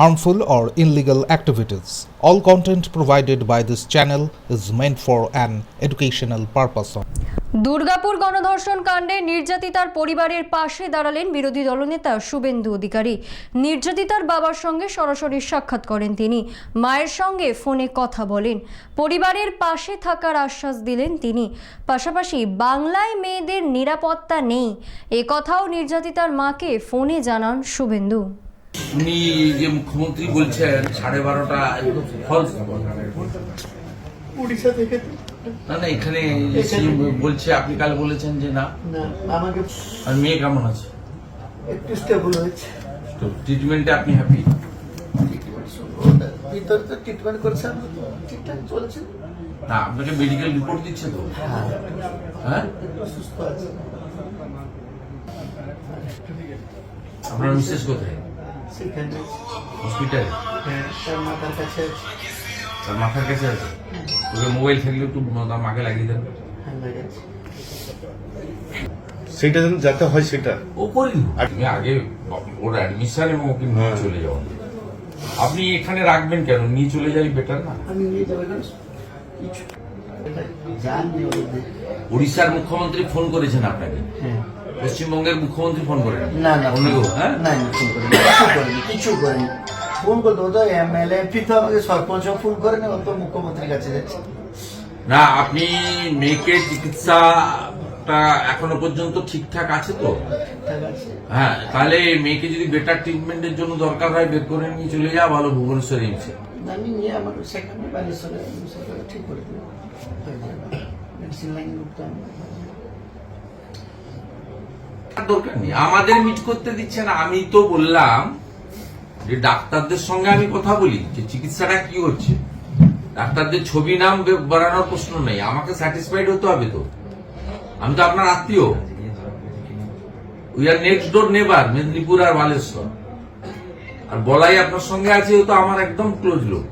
harmful, or illegal activities. All content provided by this channel is meant for an educational purpose. Durgapur গণধর্ষণ কাণ্ডে নির্যাতিতার পরিবারের পাশে দাঁড়ালেন বিরোধী দলনেতা শুভেন্দু অধিকারী। নির্যাতিতার বাবার সঙ্গে সরাসরি সাক্ষাৎ করেন তিনি। মায়ের সঙ্গে ফোনে কথা বলেন। পরিবারের পাশে থাকার আশ্বাস দিলেন তিনি। পাশাপাশি বাংলায় মেয়েদের নিরাপত্তা নেই। এ কথাও নির্যাতিতার মাকে ফোনে জানান শুভেন্দু। উনি যে মুখ্যমন্ত্রী বলছেন সাড়ে বারোটা ফলস উড়িষ্যা থেকে না না এখানে বলছে আপনি কাল বলেছেন যে না। আমাকে আর মেয়ে কেমন আছে? একটু স্টেবল হয়েছে। তো ট্রিটমেন্টে আপনি হ্যাপি ভিতরে তো ট্রিটমেন্ট করছে আমরা ঠিকঠাক চলছে। না আপনাকে মেডিকেল রিপোর্ট দিচ্ছে তো? হ্যাঁ। হ্যাঁ? সুস্থ আছে। আপনার মিসেস কোথায়? সেখানে হসপিটালে? হ্যাঁ তার মাথার কাছে আছে। তার মাথার কাছে আছে? ওকে মোবাইল থাকলে একটু তার মাকে লাগিয়ে দেন। হ্যাঁ লাগাচ্ছে। সেটা যেন যাতে হয় সেটা। ও করি আপনি আগে ওর অ্যাডমিশন এবং ওকে নিয়ে হ্যাঁ। চলে যাওয়ান আপনি এখানে রাখবেন কেন? নিয়ে চলে যাই বেটার না? আমি নিয়ে যাব উড়িষ্যার মুখ্যমন্ত্রী ফোন করেছেন আপনাকে। হ্যাঁ। পশ্চিমবঙ্গের মুখ্যমন্ত্রী ফোন করেন না না অন্য কেউ হ্যাঁ? না না ফোন করিনি কিছু করিনি কিছু করিনি। ফোন করতে তো এমএলএ এমপি তো আমাকে সরপঞ্চ ফোন করে না তো মুখ্যমন্ত্রীর কাছে যাচ্ছে। না আপনি মেয়েকে চিকিৎসাটা এখনও পর্যন্ত ঠিকঠাক আছে তো? হ্যাঁ তাহলে মেয়েকে যদি বেটার ট্রিটমেন্টের জন্য দরকার হয় বের করে নিয়ে চলে যাওয়া ভালো ভুবনেশ্বর এইমসে আমি নিয়ে আমার সেখানে ঠিক করে দেবো মেডিসিন লাইন দরকার নেই। আমাদের মিট করতে দিচ্ছে না। আমি তো বললাম যে ডাক্তারদের সঙ্গে আমি কথা বলি, যে চিকিৎসাটা কি হচ্ছে? ডাক্তারদের ছবি নাম বাড়ানোর প্রশ্ন নেই। আমাকে স্যাটিসফাইড হতে হবে তো। আমি তো আপনার আত্মীয়। উই আর নেক্সট ডোর নেবার মেদিনীপুর আর বালেশ্বর। আর বলাই আপনার সঙ্গে আছে তো আমার একদম ক্লোজ লোক।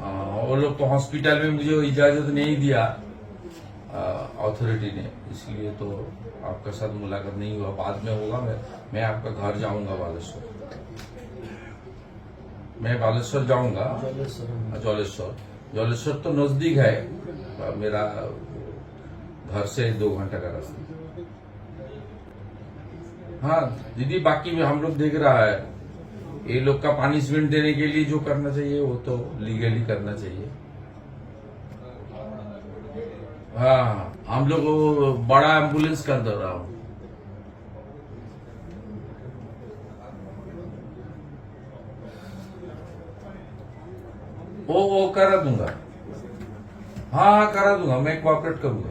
हाँ, वो लोग तो हॉस्पिटल में मुझे इजाज़त नहीं दिया। अथॉरिटी ने। इसलिए तो आपके साथ मुलाकात नहीं हुआ। बाद में होगा मैं मैं आपका घर जाऊँगा बालेश्वर। मैं बालेश्वर जाऊँगा। जौलेश्वर जौलेश्वर तो नज़दीक है। मेरा घर से दो घंटा का रास्ता। हाँ दीदी बाकी में हम लोग देख रहा है। ये लोग का पनिशमेंट देने के लिए जो करना चाहिए, वो तो लीगली करना चाहिए। हाँ हम लोग बड़ा एंबुलेंस कर दे रहा हूँ। वो वो करा दूँगा। हाँ हाँ करा दूँगा, मैं कोऑपरेट करूँगा।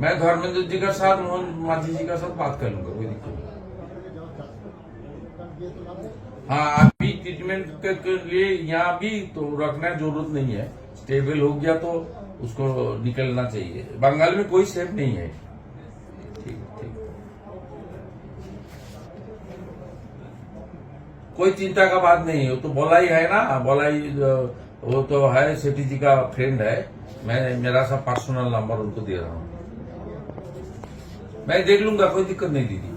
मैं धर्मेंद्र जी का साथ, मोहन मांझी जी का साथ बात कर लूँगा, कोई दिक्कत नहीं हाँ अभी ट्रीटमेंट के, लिए यहाँ भी तो रखना ज़रूरत नहीं है। स्टेबल हो गया तो उसको निकलना चाहिए। बंगाल में कोई सेफ़ नहीं है। ठीक ठीक। कोई चिंता का बात नहीं है। वो तो बोलाई है ना बोलाई अ, वो तो है सेठी जी का फ्रेंड है। मैं मेरा सब पर्सनल नंबर उनको दे रहा हूँ। मैं देख लूँगा कोई दिक्कत नहीं दीदी।